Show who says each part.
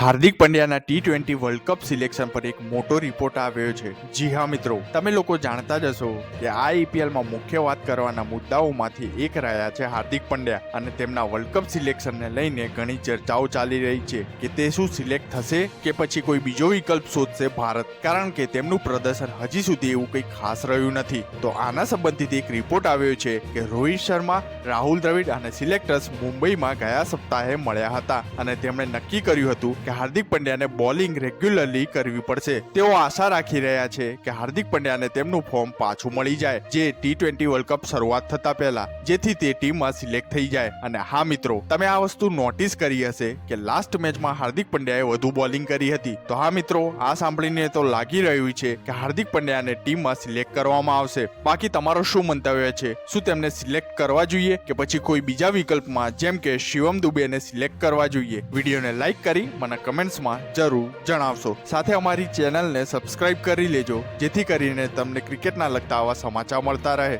Speaker 1: હાર્દિક પંડ્યાના T twenty world cup selection પર એક મોટો રિપોર્ટ આવ્યો છે. જી હા મિત્રો, તમે લોકો જાણતા જ હશો કે આ આઈપીએલમાં મુખ્ય વાત કરવાના મુદ્દાઓમાંથી એક રહ્યા છે હાર્દિક પંડ્યા અને તેમના વર્લ્ડ કપ સિલેક્શનને લઈને ઘણી ચર્ચાઓ ચાલી રહી છે કે તે શું સિલેક્ટ થશે કે પછી કોઈ બીજો વિકલ્પ શોધશે ભારત. કારણ કે તેમનું પ્રદર્શન હજી સુધી એવું કંઈ ખાસ રહ્યું નથી. તો આના સંબંધિત એક રિપોર્ટ આવ્યો છે કે રોહિત શર્મા, રાહુલ દ્રવિડ અને સિલેક્ટર્સ મુંબઈમાં ગયા સપ્તાહે મળ્યા હતા અને તેમણે નક્કી કર્યું હતું કે હાર્દિક પંડ્યાને બોલિંગ રેગ્યુલરલી કરવી પડશે. તેઓ આશા રાખી રહ્યા છે કે હાર્દિક પંડ્યાને તેમનું ફોર્મ પાછું મળી જાય, જે ટી ટ્વેન્ટી વર્લ્ડ કપ શરૂઆત થતા પહેલા, જેથી તે ટીમમાં સિલેક્ટ થઈ જાય. અને હા મિત્રો, તમે આ વસ્તુ નોટિસ કરી હશે કે લાસ્ટ મેચમાં હાર્દિક પંડ્યાએ વધુ બોલિંગ કરી હતી. તો હા મિત્રો, આ સાંભળીને તો લાગી રહ્યું છે કે હાર્દિક પંડ્યાને ટીમમાં સિલેક્ટ કરવામાં આવશે. બાકી તમારો શું મંતવ્ય છે? શું તેમને સિલેક્ટ કરવા જોઈએ કે પછી કોઈ બીજા વિકલ્પમાં? જેમ કે શિવમ દુબેને સિલેક્ટ કરવા જોઈએ. વિડીયોને લાઈક કરી, મને કમેન્ટ્સમાં જરૂર જણાવશો. સાથે અમારી ચેનલને સબસ્ક્રાઇબ કરી લેજો, જેથી કરીને તમને ક્રિકેટના લગતા આવા સમાચાર મળતા રહે.